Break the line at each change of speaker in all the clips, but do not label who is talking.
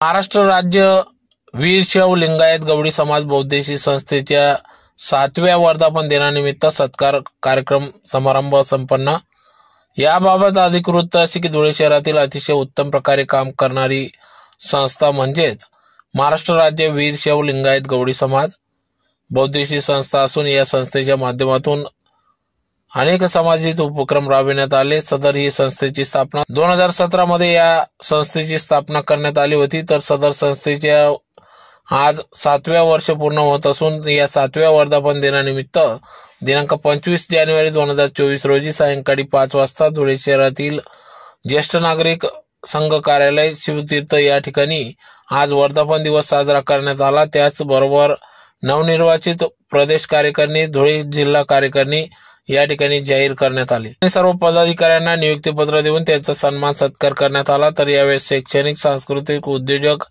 महाराष्ट्र राज्य वीरशैव लिंगायत गवडी समाज बौद्धेशी संस्थेच्या सातव्या वर्धापन दिनानिमित्त सत्कार कार्यक्रम समारंभ संपन्न. याबाबत अधिकृत अशी की धुळे शहरातील अतिशय उत्तम प्रकारे काम करणारी संस्था म्हणजेच महाराष्ट्र राज्य वीरशैव लिंगायत गवडी समाज बौद्धेशी संस्था असून या संस्थेच्या माध्यमातून अनेक सामाजिक उपक्रम राबविण्यात आले. सदर ही संस्थेची स्थापना दोन हजार सतरा मध्ये या संस्थेची स्थापना करण्यात आली होती. तर सदर संस्थेच्या आज सातव्या वर्ष पूर्ण होत असून या सातव्या वर्धापन दिनानिमित्त दिनांक पंचवीस जानेवारी दोन हजार चोवीस रोजी सायंकाळी पाच वाजता धुळे शहरातील ज्येष्ठ नागरिक संघ कार्यालय शिवतीर्थ या ठिकाणी आज वर्धापन दिवस साजरा करण्यात आला. त्याचबरोबर नवनिर्वाचित प्रदेश कार्यकारिणी धुळे जिल्हा कार्यकारिणी या ठिकाणी जाहीर करण्यात आले. सर्व पदाधिकाऱ्यांना नियुक्तीपत्र देऊन त्यांचा सन्मान सत्कार करण्यात आला. तर यावेळी शैक्षणिक सांस्कृतिक उद्योजक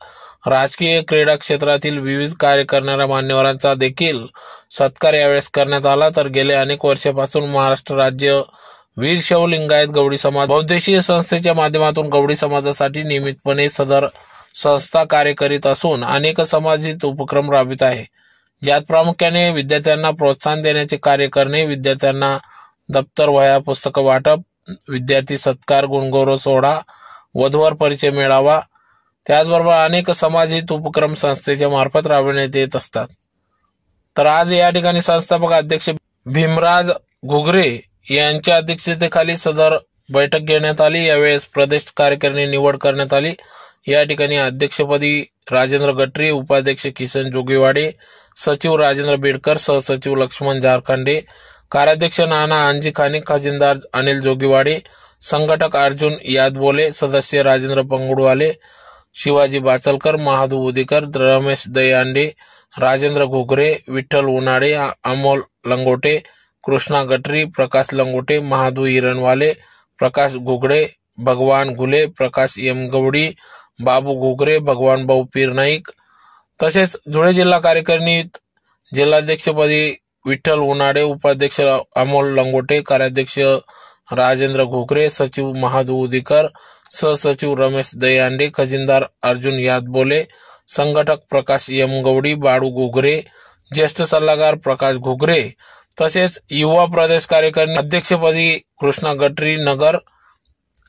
राजकीय क्रीडा क्षेत्रातील विविध कार्य करणाऱ्या मान्यवरांचा देखील सत्कार यावेळेस करण्यात आला. तर गेल्या अनेक वर्षापासून महाराष्ट्र राज्य वीरशैव लिंगायत गवडी समाज बौद्धशीय संस्थेच्या माध्यमातून गवडी समाजासाठी नियमितपणे सदर संस्था कार्य करीत असून अनेक समाजित उपक्रम राबवित आहे. ज्यात प्रामुख्याने विद्यार्थ्यांना प्रोत्साहन देण्याचे कार्य करणे विद्यार्थ्यांना दप्तर वह्या पुस्तक वाटप विद्यार्थी सत्कार गुणगौरव सोहळा वधूवर परिचय मिळावा त्याचबरोबर अनेक समाजहित उपक्रम संस्थेच्या मार्फत राबविण्यात येत असतात. तर आज या ठिकाणी संस्थापक अध्यक्ष भीमराज घुगरे यांच्या अध्यक्षतेखाली सदर बैठक घेण्यात आली. यावेळेस प्रदेश कार्यकारिणी निवड करण्यात आली. या ठिकाणी अध्यक्षपदी राजेंद्र गटरी उपाध्यक्ष किसन जोगीवाडे सचिव राजेंद्र बेडकर सहसचिव लक्ष्मण झारखंडे कार्याध्यक्ष नाना अंजी खाने खजिनदार अनिल जोगीवाडे संघटक अर्जुन यादबोले सदस्य राजेंद्र पंगुडवाले शिवाजी बाचलकर महादू उदिकर रमेश दयांडे राजेंद्र घुगरे विठ्ठल उन्हाळे अमोल लंगोटे कृष्णा गटरी प्रकाश लंगोटे महादू हिरणवाले प्रकाश घुगडे भगवान घुले प्रकाश यमगवडी बाबू घुगरे भगवान भाऊ पीर नाईक तसेच धुळे जिल्हा कार्यकारिणीत जिल्हाध्यक्षपदी विठ्ठल उन्हाडे उपाध्यक्ष अमोल लंगोटे कार्याध्यक्ष राजेंद्र घोकरे सचिव महादू उदिकर सहसचिव रमेश दयांडे खजिनदार अर्जुन यादबोले संघटक प्रकाश यमगवडी बाळू घोगरे ज्येष्ठ सल्लागार प्रकाश घोगरे तसेच युवा प्रदेश कार्यकारिणी अध्यक्षपदी कृष्णा गटरी नगर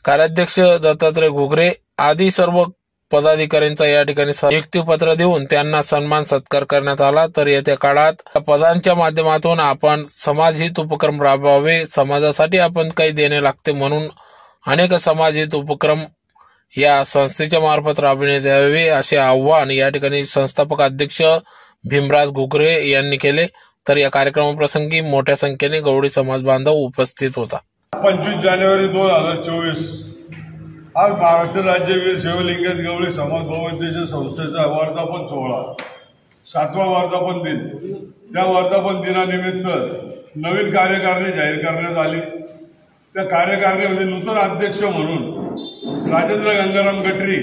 कार्याध्यक्ष दत्तात्रय घोगरे आदी सर्व पदाधिकाऱ्यांचा या ठिकाणी नियुक्तीपत्र देऊन त्यांना सन्मान सत्कार करण्यात आला. तर येत्या काळात पदांच्या माध्यमातून आपण समाजहित उपक्रम राबवावे. समाजासाठी आपण काही देणे लागते म्हणून अनेक समाजहित उपक्रम या संस्थेच्या मार्फत राबविण्यात यावे असे आव्हान या ठिकाणी संस्थापक अध्यक्ष भीमराज घुगरे यांनी केले. तर या कार्यक्रमाप्रसंगी मोठ्या संख्येने गवडी समाज बांधव उपस्थित होता.
पंचवीस जानेवारी दोन हजार चोवीस आज महाराष्ट्र राज्यवीर शिवलिंगत गवळी समाज भवनतेच्या संस्थेचा वर्धापन सोहळा. सातवा वर्धापन दिन. त्या वर्धापन दिनानिमित्त नवीन कार्यकारिणी जाहीर करण्यात आली. त्या कार्यकारिणीमध्ये नूतन अध्यक्ष म्हणून राजेंद्र गंगाराम गटरी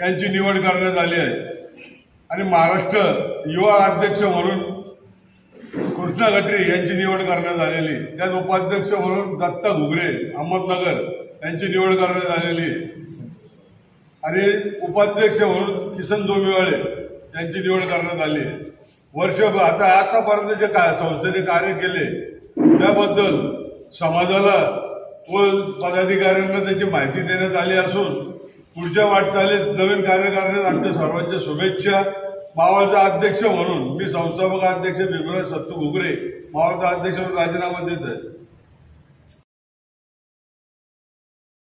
यांची निवड करण्यात आली आहे. आणि महाराष्ट्र युवा अध्यक्ष म्हणून कृष्णा गटरी यांची निवड करण्यात आलेली. त्यात उपाध्यक्ष म्हणून दत्ता घुगरे अहमदनगर यांची निवड करण्यात आलेली आणि उपाध्यक्ष म्हणून किसन जोमीवाळे यांची निवड करण्यात आली वर्ष आता आतापर्यंत जे काय संस्थेने कार्य केले त्याबद्दल समाजाला व पदाधिकाऱ्यांना त्याची माहिती देण्यात आली असून पुढच्या वाटचालीत नवीन कार्य करण्यात आमच्या सर्वांच्या शुभेच्छा. मावळचा अध्यक्ष म्हणून मी संस्थापक अध्यक्ष भीमराज सत्तू घुगरे मावळचा अध्यक्ष म्हणून राजीनामा देत आहे